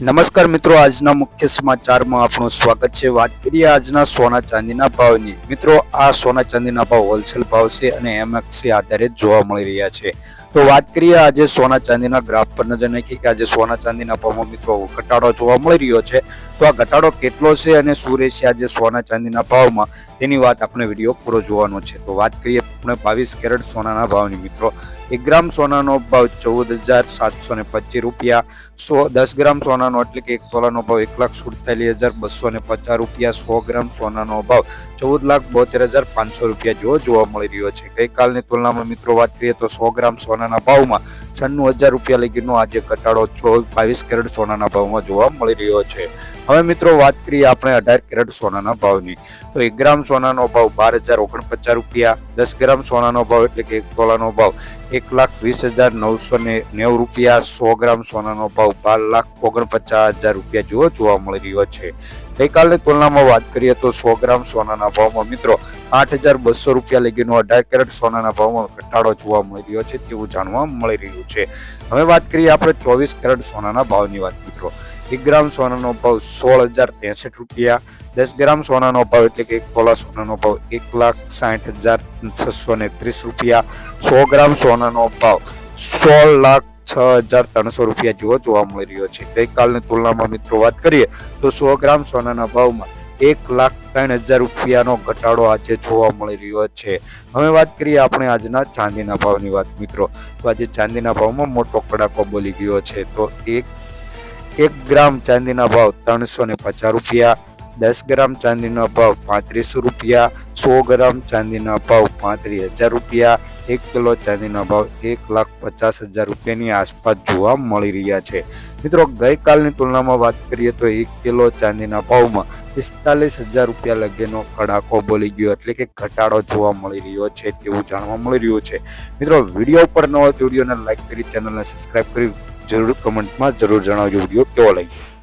નમસ્કાર મિત્રો, આજના મુખ્ય સમાચારમાં આપણું સ્વાગત છે. વાત કરીએ આજના સોના ચાંદીના ભાવની. મિત્રો, આ સોના ચાંદીના ભાવ હોલસેલ ભાવ છે અને એમએક્સી આધારિત જોવા મળી રહ્યા છે. તો વાત કરીએ આજે સોના ચાંદીના ગ્રાફ પર નજર નાખી કે આજે સોના ચાંદીના ભાવમાં મિત્રો ઘટાડો જોવા મળી રહ્યો છે. તો આ ઘટાડો કેટલો છે અને શું રહેશે આજે સોના ચાંદીના ભાવમાં? તેની વાત આપણે વીડિયો પૂરો જોવાનો છે. તો વાત કરીએ આપણે બાવીસ કેરેટ સોનાના ભાવની મિત્રો. એક ગ્રામ સોનાનો ભાવ ચૌદ હજાર સાતસો ને પચીસ રૂપિયા. સો, દસ ગ્રામ સોનાનો એટલે કે એક તોલાનો ભાવ એક લાખ સુડતાલીસ હજાર બસો ને પચાસ રૂપિયા. સો ગ્રામ સોનાનો ભાવ ચૌદ લાખ બોતેર હજાર પાંચસો રૂપિયા જેવો જોવા મળી રહ્યો છે. ગઈકાલની તુલનામાં મિત્રો વાત કરીએ તો સો ગ્રામ સોનાના ભાવમાં છન્નું હજાર રૂપિયા લગીનો આજે ઘટાડો ચો બાવીસ કેરેટ સોનાના ભાવમાં જોવા મળી રહ્યો છે. હવે મિત્રો વાત કરીએ આપણે અઢાર કેરેટ સોનાના ભાવની. તો એક ગ્રામ સોનાનો ભાવ બાર હજાર ઓગણપચાસ રૂપિયા, દસ ગ્રામ સોનાનો ભાવ એટલે કે એક તોલાનો ભાવ એક લાખ વીસ હજાર નવસો ને નેવું રૂપિયા, સો ગ્રામ સોનાનો ભાવ બાર લાખ ઓગણપચાસ હજાર રૂપિયા જેવો જોવા મળી રહ્યો છે. ગઈકાલની તુલનામાં વાત કરીએ તો સો ગ્રામ સોનાના ભાવમાં મિત્રો આઠ હજાર બસો રૂપિયા લગીનો અઢાર કેરેટ સોનાના ભાવમાં ઘટાડો જોવા મળી રહ્યો છે તેવું જાણવા મળી રહ્યું છે. હવે વાત કરીએ આપણે ચોવીસ કેરેટ સોનાના ભાવની વાત મિત્રો. એક ગ્રામ સોનાનો ભાવ સોળ હજાર ત્રેસઠ રૂપિયા, દસ ગ્રામ સોનાનો ભાવ એટલે કે એક તોલા સોનાનો ભાવ એક લાખ સાઠ હજાર છસો ને ત્રીસ રૂપિયા, સો ગ્રામ સોનાનો ભાવ સોળ લાખ છ હજાર ત્રણસો રૂપિયા જેવો જોવા મળી રહ્યો છે. ગઈકાલની તુલનામાં મિત્રો વાત કરીએ તો સો ગ્રામ સોનાના ભાવમાં એક લાખ ત્રણ હજાર રૂપિયાનો ઘટાડો આજે જોવા મળી રહ્યો છે. હવે વાત કરીએ આપણે આજના ચાંદીના ભાવની વાત મિત્રો. તો આજે ચાંદીના ભાવમાં મોટો કડાકો બોલી ગયો છે. તો એક એક ગ્રામ ચાંદીના ભાવ ત્રણસો ને પચાસ રૂપિયા, દસ ગ્રામ ચાંદીનો ભાવ પાંત્રીસો રૂપિયા, સો ગ્રામ ચાંદીના ભાવ પાંત્રીસ હજાર રૂપિયા, એક કિલો ચાંદીના ભાવ એક લાખ પચાસ હજાર રૂપિયાની આસપાસ જોવા મળી રહ્યા છે. મિત્રો, ગઈકાલની તુલનામાં વાત કરીએ તો એક કિલો ચાંદીના ભાવમાં પિસ્તાલીસ હજાર રૂપિયા લગીનો કડાકો બોલી ગયો, એટલે કે ઘટાડો જોવા મળી રહ્યો છે તેવું જાણવા મળી રહ્યું છે. મિત્રો, વીડિયો ઉપર ન હોય તો વિડીયોને લાઈક કરી, ચેનલને સબસ્ક્રાઈબ કરી જરૂર કમેન્ટમાં જરૂર જણાવજો વીડિયો કેવો લાગ્યો.